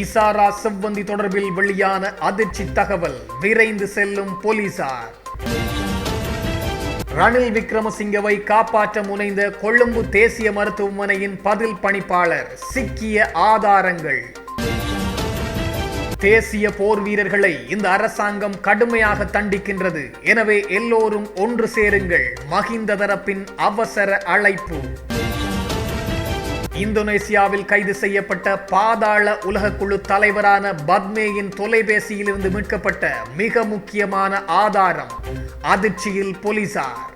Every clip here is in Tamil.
இசாரா செவ்வந்தி தொடர்பில் வெளியான அதிர்ச்சி தகவல் விரைந்து செல்லும் போலீசார். ரணில் விக்ரமசிங்கவை காப்பாற்ற முனைந்த கொழும்பு தேசிய மருத்துவமனையின் பதில் பணிப்பாளர் சிக்கிய ஆதாரங்கள். தேசிய போர் வீரர்களை இந்த அரசாங்கம் கடுமையாக தண்டிக்கின்றது. எனவே எல்லோரும் ஒன்று சேருங்கள். மகிந்த தரப்பின் அவசர அழைப்பு. இந்தோனேசியாவில் கைது செய்யப்பட்ட பாதாள உலகக்குழு தலைவரான பத்மேயின் தொலைபேசியிலிருந்து மீட்கப்பட்ட மிக முக்கியமான ஆதாரம் அதிர்ச்சியில் போலீசார்.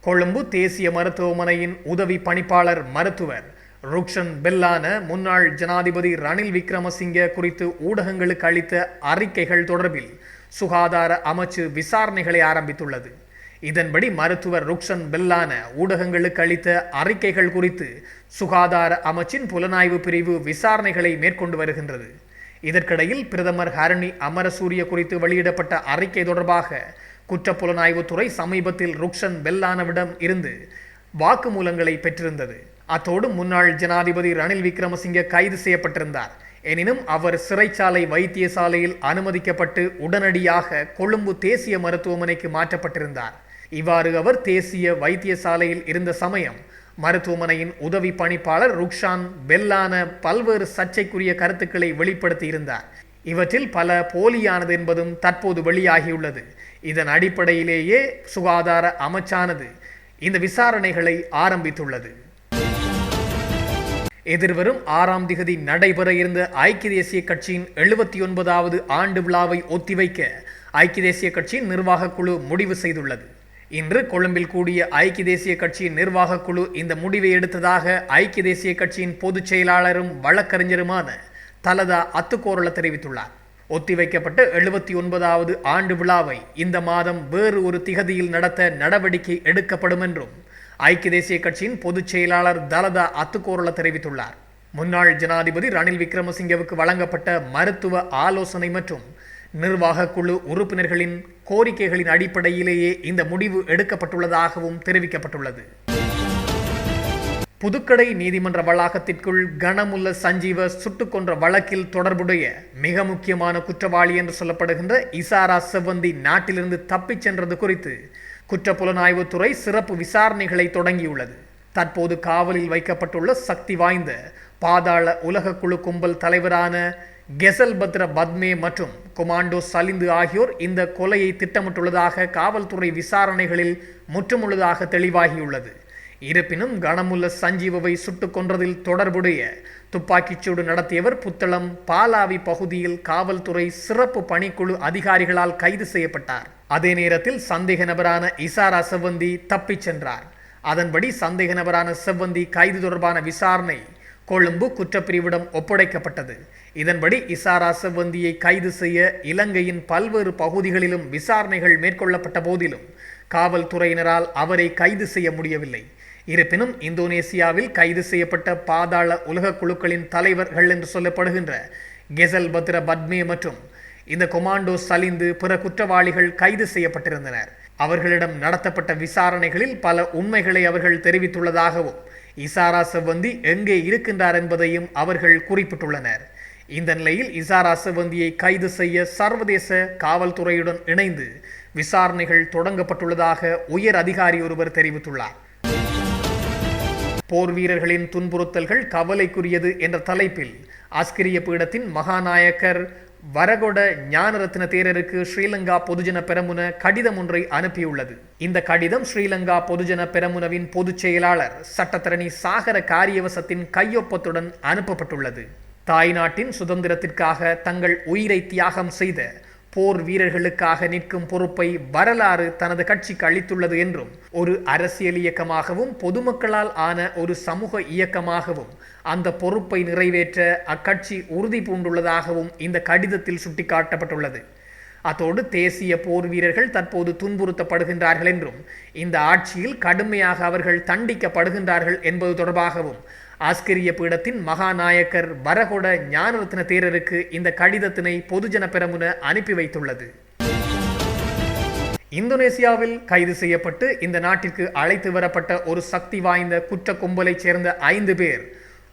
கொழும்பு தேசிய மருத்துவமனையின் உதவி பணிப்பாளர் மருத்துவர் ருக்ஷன் பெல்லான முன்னாள் ஜனாதிபதி ரணில் விக்ரமசிங்க குறித்து ஊடகங்களுக்கு அளித்த அறிக்கைகள் தொடர்பில் சுகாதார அமைச்சு விசாரணைகளை ஆரம்பித்துள்ளது. இதன்படி மருத்துவர் ருக்ஷன் பெல்லான ஊடகங்களுக்கு அளித்த அறிக்கைகள் குறித்து சுகாதார அமைச்சின் புலனாய்வு பிரிவு விசாரணைகளை மேற்கொண்டு வருகின்றது. இதற்கிடையில் பிரதமர் ஹரணி அமரசூரிய குறித்து வெளியிடப்பட்ட அறிக்கை தொடர்பாக குற்றப்புலனாய்வுத்துறை சமீபத்தில் ருக்ஷன் பெல்லானவிடம் இருந்து வாக்குமூலங்களை பெற்றிருந்தது. அத்தோடு முன்னாள் ஜனாதிபதி ரணில் விக்ரமசிங்கே கைது செய்யப்பட்டிருந்தார். எனினும் அவர் சிறைச்சாலை வைத்தியசாலையில் அனுமதிக்கப்பட்டு உடனடியாக கொழும்பு தேசிய மருத்துவமனைக்கு மாற்றப்பட்டிருந்தார். இவ்வாறு அவர் தேசிய வைத்தியசாலையில் இருந்த சமயம் மருத்துவமனையின் உதவி பணிப்பாளர் ருக்ஷான் பெல்லான பல்வேறு சர்ச்சைக்குரிய கருத்துக்களை வெளிப்படுத்தியிருந்தார். இவற்றில் பல போலியானது என்பதும் தற்போது வெளியாகியுள்ளது. இதன் அடிப்படையிலேயே சுகாதார அமைச்சானது இந்த விசாரணைகளை ஆரம்பித்துள்ளது. எதிர்வரும் ஆறாம் திகதி நடைபெற இருந்த ஐக்கிய தேசிய கட்சியின் எழுபத்தி ஒன்பதாவது ஆண்டு விழாவை ஒத்திவைக்க ஐக்கிய தேசிய கட்சியின் நிர்வாகக் குழு முடிவு செய்துள்ளது. இன்று கொழும்பில் கூடிய ஐக்கிய தேசிய கட்சியின் நிர்வாகக் குழு இந்த முடிவை எடுத்ததாக ஐக்கிய தேசிய கட்சியின் பொதுச் செயலாளரும் வழக்கறிஞருமான தலதா அத்துக்கோரள தெரிவித்துள்ளார். ஒத்திவைக்கப்பட்ட எழுபத்தி ஒன்பதாவது ஆண்டு விழாவை இந்த மாதம் வேறு ஒரு திகதியில் நடத்த நடவடிக்கை எடுக்கப்படும் என்றும் ஐக்கிய தேசிய கட்சியின் பொதுச் செயலாளர் தலதா அத்துக்கோரள தெரிவித்துள்ளார். முன்னாள் ஜனாதிபதி ரணில் விக்ரமசிங்கவுக்கு வழங்கப்பட்ட மருத்துவ ஆலோசனை மற்றும் நிர்வாக குழு உறுப்பினர்களின் கோரிக்கைகளின் அடிப்படையிலேயே இந்த முடிவு எடுக்கப்பட்டுள்ளதாகவும் தெரிவிக்கப்பட்டுள்ளது. புதுக்கடை நீதிமன்ற வளாகத்திற்குள் கனமுள்ள சஞ்சீவ சுட்டுக் கொன்ற வழக்கில் தொடர்புடைய மிக முக்கியமான குற்றவாளி என்று சொல்லப்படுகின்ற இசாரா செவ்வந்தி நாட்டிலிருந்து தப்பிச் சென்றது குறித்து குற்றப்புலனாய்வுத்துறை சிறப்பு விசாரணைகளை தொடங்கியுள்ளது. தற்போது காவலில் வைக்கப்பட்டுள்ள சக்தி வாய்ந்த பாதாள உலக குழு கும்பல் தலைவரான கெசல் பத்ர பத்மே மற்றும் கொமாண்டோ சலிந்து ஆகியோர் இந்த கொலையை திட்டமிட்டுள்ளதாக காவல்துறை விசாரணைகளில் முற்றுமுள்ளதாக தெளிவாகியுள்ளது. இருப்பினும் கனமுள்ள சஞ்சீவவை சுட்டுக் கொன்றதில் தொடர்புடைய துப்பாக்கிச்சூடு நடத்தியவர் புத்தளம் பாலாவி பகுதியில் காவல்துறை சிறப்பு பணிக்குழு அதிகாரிகளால் கைது செய்யப்பட்டார். அதே நேரத்தில் சந்தேக நபரான இசாரா செவ்வந்தி தப்பிச் சென்றார். அதன்படி சந்தேக நபரான செவ்வந்தி கைது தொடர்பான விசாரணை கொழும்பு குற்றப்பிரிவிடம் ஒப்படைக்கப்பட்டது. இதன்படி இசாரா செவ்வந்தியை கைது செய்ய இலங்கையின் பல்வேறு பகுதிகளிலும் விசாரணைகள் மேற்கொள்ளப்பட்ட போதிலும் காவல்துறையினரால் அவரை கைது செய்ய முடியவில்லை. இருப்பினும் இந்தோனேசியாவில் கைது செய்யப்பட்ட பாதாள உலக குழுக்களின் தலைவர்கள் என்று சொல்லப்படுகின்ற கெசல் பத்ர பத்மே மற்றும் இந்த கொமாண்டோ சலிந்து பிற குற்றவாளிகள் கைது செய்யப்பட்டிருந்தனர். அவர்களிடம் நடத்தப்பட்ட விசாரணைகளில் பல உண்மைகளை அவர்கள் தெரிவித்துள்ளதாகவும் இசாரா செவ்வந்தி எங்கே இருக்கின்றார் என்பதையும் அவர்கள் குறிப்பிட்டுள்ளனர். இந்த நிலையில் இசாரா செவ்வந்தியை கைது செய்ய சர்வதேச காவல்துறையுடன் இணைந்து விசாரணைகள் தொடங்கப்பட்டுள்ளதாக உயர் அதிகாரி ஒருவர் தெரிவித்துள்ளார். போர் வீரர்களின் துன்புறுத்தல்கள் கவலைக்குரியது என்ற தலைப்பில் ஆஸ்கிரிய பீடத்தின் மகாநாயக்கர் வரகொட ஞானரத்ன தேரருக்கு ஸ்ரீலங்கா பொதுஜன பெரமுன கடிதம் ஒன்றை அனுப்பியுள்ளது. இந்த கடிதம் ஸ்ரீலங்கா பொதுஜன பெரமுனவின் பொதுச் செயலாளர் சட்டத்தரணி சாகர காரியவசத்தின் கையொப்பத்துடன் அனுப்பப்பட்டுள்ளது. தாய்நாட்டின் சுதந்திரத்திற்காக தங்கள் உயிரை தியாகம் செய்த போர் வீரர்களுக்காக நிற்கும் பொறுப்பை வரலாறு தனது கட்சிக்கு அளித்துள்ளது என்றும் ஒரு அரசியல் இயக்கமாகவும் பொதுமக்களால் ஆன ஒரு சமூக இயக்கமாகவும் அந்த பொறுப்பை நிறைவேற்ற அக்கட்சி உறுதி பூண்டுள்ளதாகவும் இந்த கடிதத்தில் சுட்டிக்காட்டப்பட்டுள்ளது. அத்தோடு தேசிய போர் வீரர்கள் தற்போது துன்புறுத்தப்படுகின்றார்கள் என்றும் இந்த ஆட்சியில் கடுமையாக அவர்கள் தண்டிக்கப்படுகின்றார்கள் என்பது தொடர்பாகவும் ஆஸ்கிரிய பீடத்தின் மகாநாயக்கர் வரகொட ஞானரத்ன தேரருக்கு இந்த கடிதத்தினை பொதுஜன பெரமுன அனுப்பி வைத்துள்ளது. இந்தோனேசியாவில் கைது செய்யப்பட்டு இந்த நாட்டிற்கு அழைத்து வரப்பட்ட ஒரு சக்தி வாய்ந்த குற்ற கும்பலைச் சேர்ந்த ஐந்து பேர்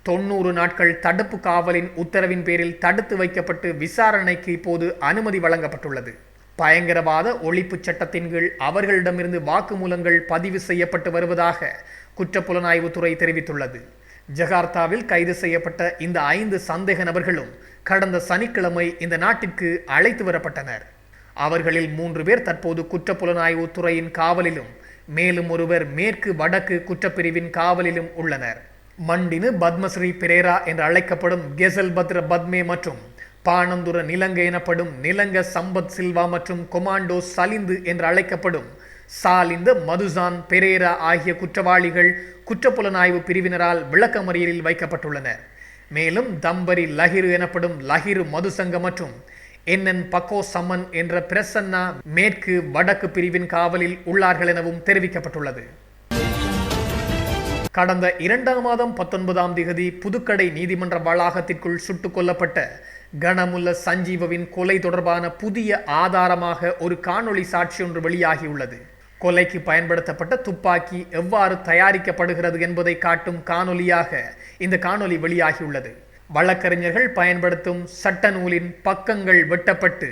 தொண்ணூறு நாட்கள் தடுப்பு காவலின் உத்தரவின் பேரில் தடுத்து வைக்கப்பட்டு விசாரணைக்கு இப்போது அனுமதி வழங்கப்பட்டுள்ளது. பயங்கரவாத ஒழிப்பு சட்டத்தின் கீழ் அவர்களிடமிருந்து வாக்குமூலங்கள் பதிவு செய்யப்பட்டு வருவதாக குற்றப்புலனாய்வுத்துறை தெரிவித்துள்ளது. ஜகார்த்தாவில் கைது செய்யப்பட்ட இந்த ஐந்து சந்தேக நபர்களும் கடந்த சனிக்கிழமை இந்த நாட்டிற்கு அழைத்து வரப்பட்டனர். அவர்களில் மூன்று பேர் தற்போது குற்றப்புலனாய்வு துறையின் காவலிலும் மேலும் ஒருவர் மேற்கு வடக்கு குற்றப்பிரிவின் காவலிலும் உள்ளனர். மண்டினு பத்மஸ்ரீ பிரேரா என்று அழைக்கப்படும் கெசல் பத்ர பத்மே மற்றும் பானந்துர நிலங்க எனப்படும் நிலங்க சம்பத் சில்வா மற்றும் கொமாண்டோ சலிந்து என்று அழைக்கப்படும் சாலிந்த மதுசான் பெரேரா ஆகிய குற்றவாளிகள் குற்றப்புலனாய்வு பிரிவினரால் விளக்கமறியலில் வைக்கப்பட்டுள்ளனர். மேலும் தம்பரி லஹிரு எனப்படும் லஹிரு மதுசங்க மற்றும் என்என் பக்கோ சம்மன் என்ற பிரசன்னா மேற்கு வடக்கு பிரிவின் காவலில் உள்ளார்கள் எனவும் தெரிவிக்கப்பட்டுள்ளது. கடந்த இரண்டாம் மாதம் பத்தொன்பதாம் திகதி புதுக்கடை நீதிமன்ற வளாகத்திற்குள் சுட்டுக் கொல்லப்பட்ட கனமுல்ல சஞ்சீவவின் கொலை தொடர்பான புதிய ஆதாரமாக ஒரு காணொளி சாட்சி ஒன்று வெளியாகியுள்ளது. கொலைக்கு பயன்படுத்தப்பட்ட துப்பாக்கி எவ்வாறு தயாரிக்கப்படுகிறது என்பதை காட்டும் காணொலியாக இந்த காணொலி வெளியாகியுள்ளது. வழக்கறிஞர்கள் பயன்படுத்தும் சட்ட நூலின் பக்கங்கள் வெட்டப்பட்டு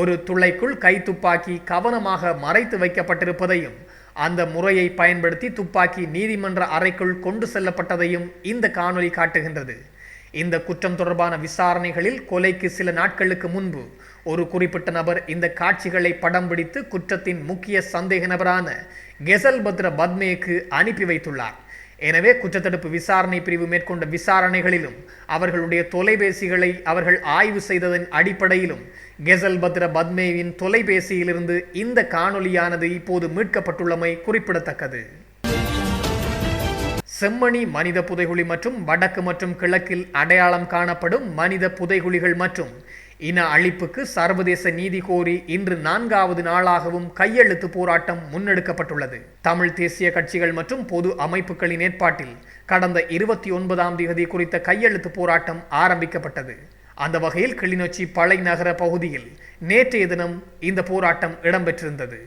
ஒரு துளைக்குள் கைத்துப்பாக்கி கவனமாக மறைத்து வைக்கப்பட்டிருப்பதையும் அந்த முறையை பயன்படுத்தி துப்பாக்கி நீதிமன்ற அறைக்குள் கொண்டு செல்லப்பட்டதையும் இந்த காணொலி காட்டுகின்றது. இந்த குற்றம் தொடர்பான விசாரணைகளில் கொலைக்கு சில நாட்களுக்கு முன்பு ஒரு குறிப்பிட்ட நபர் இந்த காட்சிகளை படம் பிடித்து குற்றத்தின் முக்கிய சந்தேக நபரான கெசல் பத்ர பத்மேக்கு அனுப்பி வைத்துள்ளார். எனவே குற்றத்தடுப்பு விசாரணை பிரிவு மேற்கொண்ட விசாரணைகளிலும் அவர்களுடைய தொலைபேசிகளை அவர்கள் ஆய்வு செய்ததன் அடிப்படையிலும் கெசல் பத்ர பத்மேவின் தொலைபேசியிலிருந்து இந்த காணொலியானது இப்போது மீட்கப்பட்டுள்ளமை குறிப்பிடத்தக்கது. செம்மணி மனித புதைகுழி மற்றும் வடக்கு மற்றும் கிழக்கில் அடையாளம் காணப்படும் மனித புதைகுழிகள் மற்றும் இன அழிப்புக்கு சர்வதேச நீதி கோரி இன்று நான்காவது நாளாகவும் கையெழுத்து போராட்டம் முன்னெடுக்கப்பட்டுள்ளது. தமிழ் தேசிய கட்சிகள் மற்றும் பொது அமைப்புகளின் ஏற்பாட்டில் கடந்த இருபத்தி ஒன்பதாம் தேதி குறித்த கையெழுத்து போராட்டம் ஆரம்பிக்கப்பட்டது. அந்த வகையில் கிளிநொச்சி பழைநகர பகுதியில் நேற்றைய தினம் இந்த போராட்டம் இடம்பெற்றிருந்தது.